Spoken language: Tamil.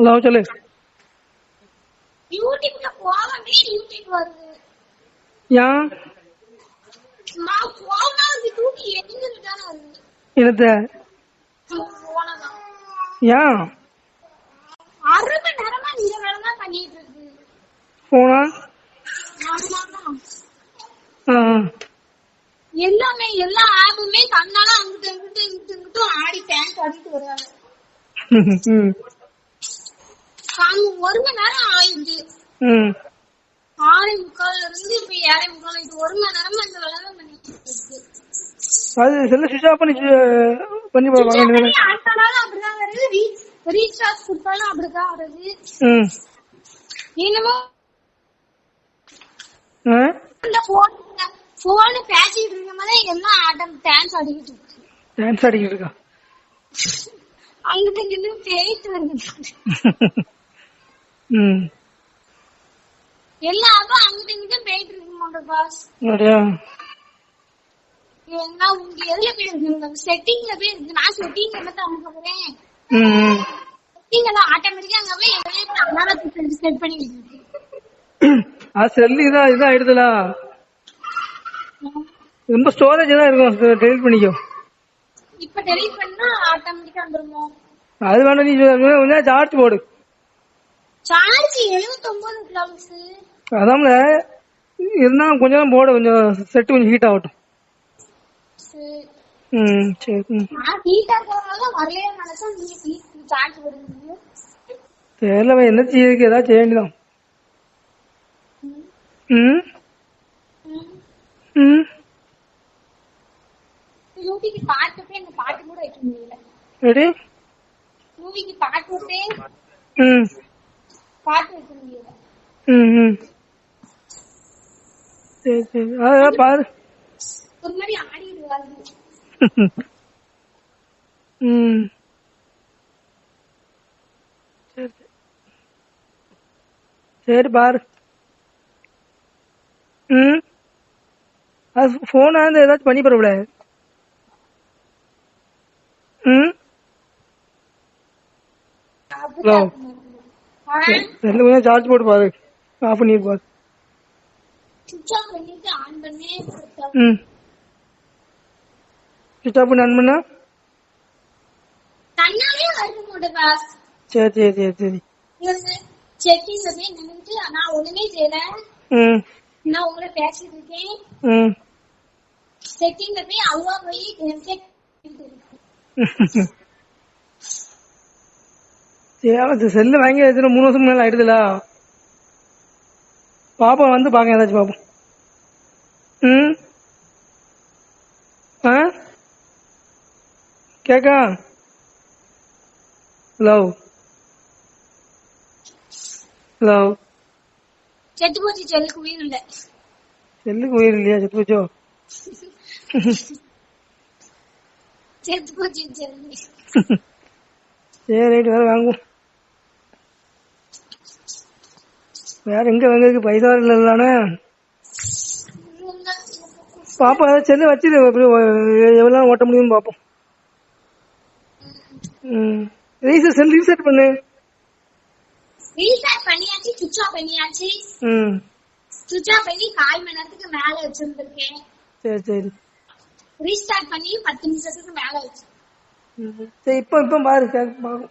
ஹலோ சொல்லு. யூடியூப்ல போகவே யூடியூப் வருது. ஏன் நான் போனா அது தூக்கி எரிஞ்சுட்டு தானே வருது போனதான் ஏன் அரை மணி நேரமா இந்த வேலை தான் பண்ணிட்டு இருக்கு. போனா? எல்லாமே எல்லா ஆப்புமே தன்னால அங்கிட்டு இங்கிட்டு இங்கிட்டு இங்கிட்டும் ஆடி பேங்க் ஆடிட்டு வருவாங்க. ம் காம ஒரு மணி நேரம் ஆயிடுச்சு. ஆறே முக்கால்ல இருந்து இப்ப ஏழை முக்கால் ஆயிடுச்சு ஒரு மணி நேரமா இந்த வேலை தான் பண்ணிட்டு இருக்கு அது செல்ல சுவிட்ச் ஆஃப் பண்ணி சு- பண்ணி பார்க்க வேண்டியது அடுத்த நாள் அப்படிதான் வருது. ரீசார்ஜ் கொடுத்தாலும் அப்படிதான் வருது. என்னமோ இந்த போன் போன் பேசிட்டு இருக்கும் போதே எல்லாம் ஆட்டம் டான்ஸ் ஆடிக்கிட்டு இருக்கு. டான்ஸ் ஆடிக்கிட்டு இருக்கா? அங்கிட்டு இங்கிட்டு வருது எல்லா ஆப்பும் அங்கிட்டு இங்கிட்டு போயிட்டு இருக்கு மாட்டோம் பாஸ் அப்படியா? ஏன்னா உங்க எதுல போய் இருக்கு? செட்டிங்ல போய் இருக்கு. நான் என்னத்த அமுக்க போறேன். செட்டிங் எல்லாம் ஆட்டோமேட்டிக்கா அங்க போய் போய் அலாரத்தை செட் பண்ணி அது செல்லு இதான் இதான் ஆயிடுதுல ரொம்ப ஸ்டோரேஜ் தான் இருக்கும். டெலிட் பண்ணிக்கோ. இப்ப டெலிட் பண்ணா ஆட்டோமேட்டிக்கா வந்துருமோ? அது வேண்டாம் நீ சார்ஜ் போடு. சார்ஜ் எழுபத்தொன்பது அதான்ல இருந்தாலும் கொஞ்ச நேரம் போடு கொஞ்சம் செட்டு கொஞ்சம் ஹீட் ஆகட்டும். ம் சரி வரலையே நினைச்சா ஹீட் சார்ஜ் போடுங்க தெரியல என்ன செய்யறதுக்கு ஏதாவது செய்ய வேண்டியதான் ம்? ம். மூவிக்கு பாட்டு போய் அந்த பாட்டு கூட வைக்க முடியல. ரெடி மூவிக்கு பாட்டு விட்டே ம். பாட்டு வைக்க முடியல. ம் சரி சரி. அதான் பாரு. ஒரு மாதிரி ஆடிடுவாங்க ம். சரி. பாரு. ம். அது ஃபோனா இருந்து ஏதாச்சும் பண்ணி போறவில ம். ஹலோ ரெண்டு கொஞ்சம் சார்ஜ் போட்டு பாரு ஆஃப் பண்ணிட்டு பாரு சுவிட்ச் ஆஃப் பண்ணிட்டு ஆன் பண்ணி ம். சுவிச் ஆஃப் பண்ணி ஆன் பண்ணா? சரி சரி சரி சரி. செக்கிங் போய் நின்னுட்டு நான் ஒண்ணுமே செய்யல. நான் உங்களை பேசிட்டு இருக்கேன். செட்டிங்ல போய் அவ்வளோ போய் இருக்கு. சரி செல்லு வாங்கி வச்சுட்டு மூணு வருஷம் மேல ஆயிடுதுல. பாப்பா வந்து பாக்க ஏதாச்சும் பாப்போம். ம்? ஆ? கேக்கா? ஹலோ? ஹலோ? செத்து போச்சு செல்லுக்கு உயிர் இல்ல. செல்லுக்கு உயிர் இல்லையா? செத்து போச்சோ? செத்து போச்சு செல்லு. சரி ரைட் வேற வாங்குவோம். வேற எங்க வாங்குறதுக்கு பைசா இல்லைல்லானே பாப்பா ஏதாவது செல்லு வச்சிரு. நேரம் ஓட்ட முடியும்னு பாப்போம். ம். ரீசெட் செல் ரீசெட் பண்ணு. ரீசார்ட் பண்ணியாச்சு சுவிட்ச் ஆஃப் பண்ணியாச்சு. ம். சுவிட்ச் ஆஃப் பண்ணி கால் மணி நேரத்துக்கு மேல வச்சிருந்திருக்கேன். சரி சரி. ரீஸ்டார்ட் பண்ணி பத்து நிமிஷத்துக்கு மேல வச்சு. ம். சரி இப்போ இப்போ பாரு பாப்போம்.